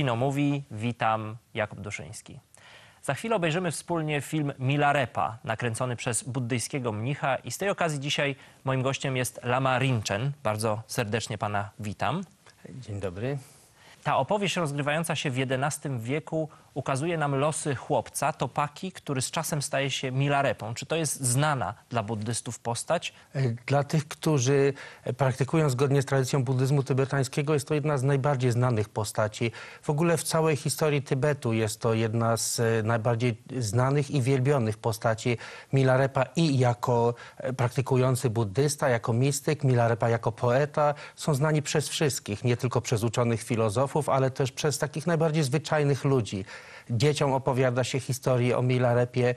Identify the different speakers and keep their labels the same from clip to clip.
Speaker 1: Kino Mówi. Witam, Jakub Duszyński. Za chwilę obejrzymy wspólnie film Milarepa, nakręcony przez buddyjskiego mnicha i z tej okazji dzisiaj moim gościem jest Lama Rinchen. Bardzo serdecznie pana witam.
Speaker 2: Dzień dobry.
Speaker 1: Ta opowieść rozgrywająca się w XI wieku ukazuje nam losy chłopca, Topaki, który z czasem staje się Milarepą. Czy to jest znana dla buddystów postać?
Speaker 2: E, Dla tych, którzy praktykują zgodnie z tradycją buddyzmu tybetańskiego, jest to jedna z najbardziej znanych postaci. W ogóle w całej historii Tybetu jest to jedna z e, najbardziej znanych i wielbionych postaci Milarepa i jako e, praktykujący buddysta, jako mistyk, Milarepa jako poeta. Są znani przez wszystkich, nie tylko przez uczonych filozofów, ale też przez takich najbardziej zwyczajnych ludzi. Dzieciom opowiada się historię o Milarepie.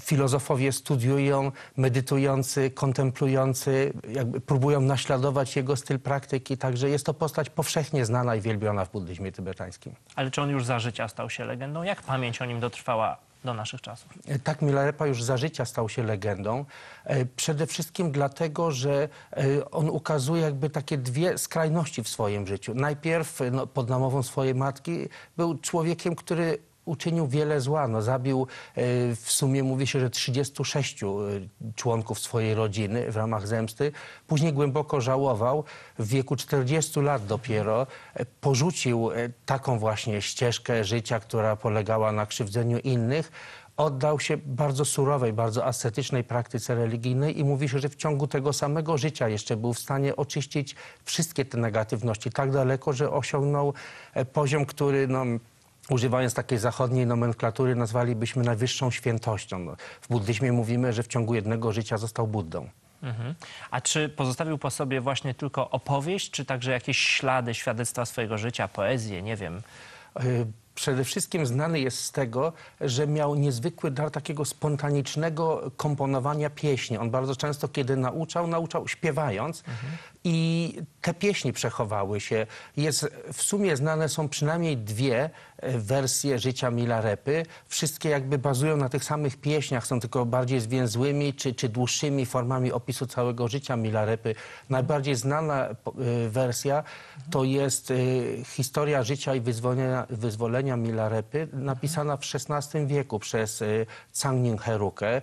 Speaker 2: Filozofowie studiują, medytujący, kontemplujący, próbują naśladować jego styl praktyki. Także jest to postać powszechnie znana i wielbiona w buddyzmie tybetańskim.
Speaker 1: Ale czy on już za życia stał się legendą? Jak pamięć o nim dotrwała do naszych czasów?
Speaker 2: Tak, Milarepa już za życia stał się legendą. E, Przede wszystkim dlatego, że e, on ukazuje jakby takie dwie skrajności w swoim życiu. Najpierw e, no, pod namową swojej matki był człowiekiem, który uczynił wiele zła. No, zabił e, w sumie mówi się, że 36 e, członków swojej rodziny w ramach zemsty. Później głęboko żałował. W wieku 40 lat dopiero e, porzucił taką właśnie ścieżkę życia, która polegała na krzywdzeniu innych oddał się bardzo surowej, bardzo ascetycznej praktyce religijnej i mówi się, że w ciągu tego samego życia jeszcze był w stanie oczyścić wszystkie te negatywności tak daleko, że osiągnął poziom, który no, używając takiej zachodniej nomenklatury nazwalibyśmy najwyższą świętością. No, w buddyzmie mówimy, że w ciągu jednego życia został Buddą.
Speaker 1: Mhm. A czy pozostawił po sobie właśnie tylko opowieść, czy także jakieś ślady, świadectwa swojego życia, poezję, nie wiem?
Speaker 2: Y, Przede wszystkim znany jest z tego, że miał niezwykły dar takiego spontanicznego komponowania pieśni. On bardzo często, kiedy nauczał, nauczał śpiewając i te pieśni przechowały się. Jest, w sumie znane są przynajmniej dwie e, wersje życia Milarepy. Wszystkie jakby bazują na tych samych pieśniach, są tylko bardziej zwięzłymi czy, czy dłuższymi formami opisu całego życia Milarepy. Najbardziej znana e, wersja to jest e, historia życia i wyzwolenia, wyzwolenia Milarepy, napisana w XVI wieku przez e, Cangnin Herukę, e,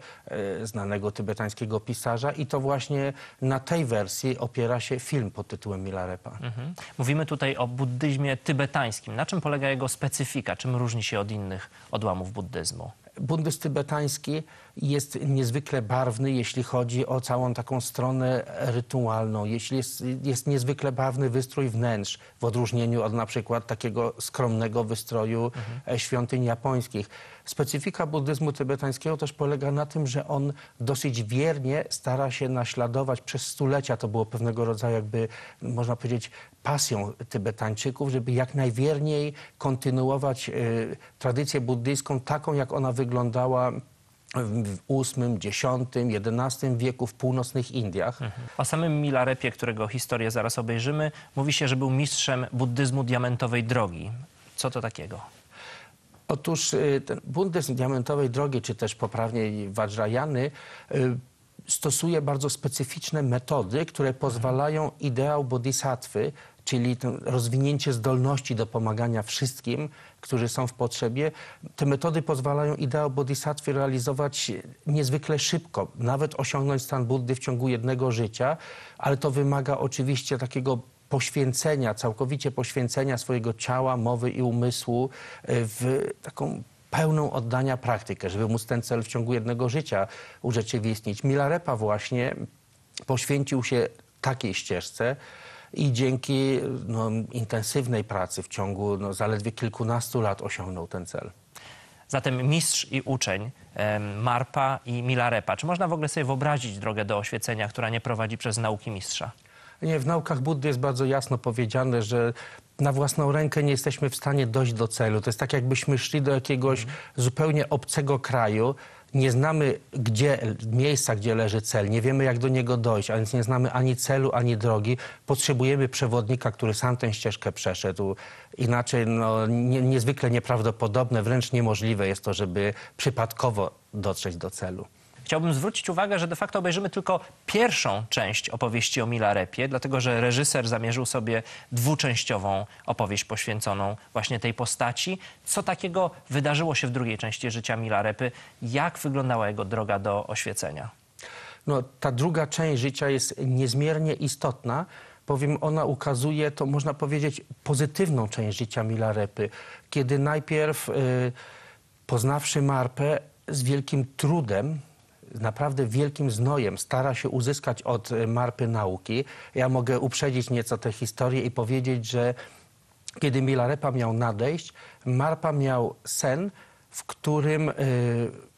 Speaker 2: znanego tybetańskiego pisarza i to właśnie na tej wersji opiera się film pod tytułem Milarepa.
Speaker 1: Mhm. Mówimy tutaj o buddyzmie tybetańskim. Na czym polega jego specyfika? Czym różni się od innych odłamów buddyzmu?
Speaker 2: Buddyzm tybetański jest niezwykle barwny, jeśli chodzi o całą taką stronę rytualną. Jeśli jest, jest niezwykle barwny wystrój wnętrz, w odróżnieniu od na przykład takiego skromnego wystroju e, świątyń japońskich. Specyfika buddyzmu tybetańskiego też polega na tym, że on dosyć wiernie stara się naśladować przez stulecia. To było pewnego rodzaju jakby, można powiedzieć, pasją Tybetańczyków, żeby jak najwierniej kontynuować e, tradycję buddyjską taką, jak ona wyglądała w VIII, X, XI wieku w północnych Indiach.
Speaker 1: O samym Milarepie, którego historię zaraz obejrzymy, mówi się, że był mistrzem buddyzmu diamentowej drogi. Co to takiego?
Speaker 2: Otóż y, ten buddyzm diamentowej drogi, czy też poprawniej Vajrayany, y, stosuje bardzo specyficzne metody, które pozwalają ideał bodhisattwy, czyli rozwinięcie zdolności do pomagania wszystkim, którzy są w potrzebie. Te metody pozwalają ideał bodhisattwy realizować niezwykle szybko, nawet osiągnąć stan Buddy w ciągu jednego życia, ale to wymaga oczywiście takiego poświęcenia, całkowicie poświęcenia swojego ciała, mowy i umysłu e, w taką pełną oddania praktykę, żeby móc ten cel w ciągu jednego życia urzeczywistnić. Milarepa właśnie poświęcił się takiej ścieżce i dzięki no, intensywnej pracy w ciągu no, zaledwie kilkunastu lat osiągnął ten cel.
Speaker 1: Zatem mistrz i uczeń, Marpa i Milarepa. Czy można w ogóle sobie wyobrazić drogę do oświecenia, która nie prowadzi przez nauki mistrza?
Speaker 2: Nie, w naukach Buddy jest bardzo jasno powiedziane, że na własną rękę nie jesteśmy w stanie dojść do celu. To jest tak, jakbyśmy szli do jakiegoś zupełnie obcego kraju, nie znamy gdzie, miejsca, gdzie leży cel, nie wiemy jak do niego dojść, a więc nie znamy ani celu, ani drogi. Potrzebujemy przewodnika, który sam tę ścieżkę przeszedł. Inaczej no, nie, niezwykle nieprawdopodobne, wręcz niemożliwe jest to, żeby przypadkowo dotrzeć do celu.
Speaker 1: Chciałbym zwrócić uwagę, że de facto obejrzymy tylko pierwszą część opowieści o Milarepie, dlatego że reżyser zamierzył sobie dwuczęściową opowieść poświęconą właśnie tej postaci. Co takiego wydarzyło się w drugiej części życia Milarepy? Jak wyglądała jego droga do oświecenia?
Speaker 2: No, ta druga część życia jest niezmiernie istotna, bowiem ona ukazuje, to można powiedzieć, pozytywną część życia Milarepy, kiedy najpierw, y, poznawszy Marpę, z wielkim trudem, naprawdę wielkim znojem stara się uzyskać od y, Marpy nauki. Ja mogę uprzedzić nieco tę historię i powiedzieć, że kiedy Milarepa miał nadejść, Marpa miał sen, w którym y,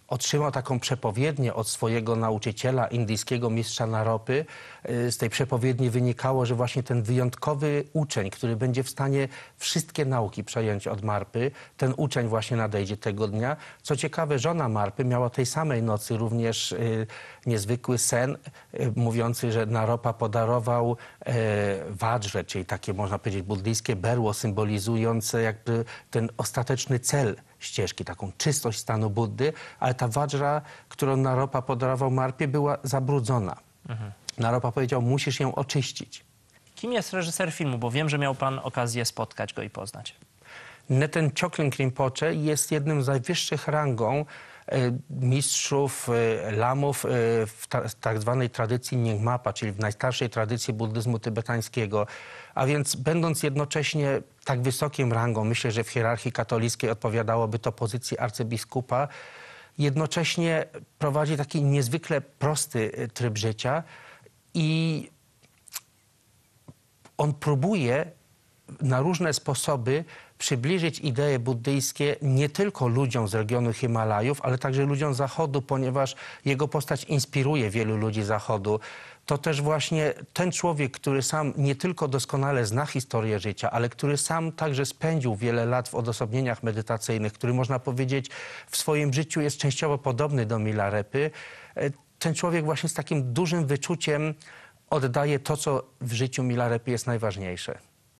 Speaker 2: otrzymał taką przepowiednię od swojego nauczyciela, indyjskiego mistrza Naropy. Y, z tej przepowiedni wynikało, że właśnie ten wyjątkowy uczeń, który będzie w stanie wszystkie nauki przejąć od Marpy, ten uczeń właśnie nadejdzie tego dnia. Co ciekawe, żona Marpy miała tej samej nocy również y, niezwykły sen, y, mówiący, że Naropa podarował e, wadżrę, czyli takie można powiedzieć buddyjskie berło symbolizujące jakby ten ostateczny cel ścieżki, taką czystość stanu Buddy, ale ta wadżra, którą Naropa podarował Marpie, była zabrudzona. Naropa powiedział, musisz ją oczyścić.
Speaker 1: Kim jest reżyser filmu? Bo wiem, że miał pan okazję spotkać go i poznać.
Speaker 2: Neten Choklin Rinpoche jest jednym z najwyższych rangą e, mistrzów e, lamów e, w ta, tak zwanej tradycji Nyingmapa, czyli w najstarszej tradycji buddyzmu tybetańskiego. A więc będąc jednocześnie tak wysokim rangą, myślę, że w hierarchii katolickiej odpowiadałoby to pozycji arcybiskupa, jednocześnie prowadzi taki niezwykle prosty tryb życia i on próbuje na różne sposoby przybliżyć idee buddyjskie nie tylko ludziom z regionu Himalajów, ale także ludziom Zachodu, ponieważ jego postać inspiruje wielu ludzi Zachodu. To też właśnie ten człowiek, który sam nie tylko doskonale zna historię życia, ale który sam także spędził wiele lat w odosobnieniach medytacyjnych, który można powiedzieć w swoim życiu jest częściowo podobny do Milarepy. Ten człowiek właśnie z takim dużym wyczuciem oddaje to, co w życiu Milarepy jest najważniejsze.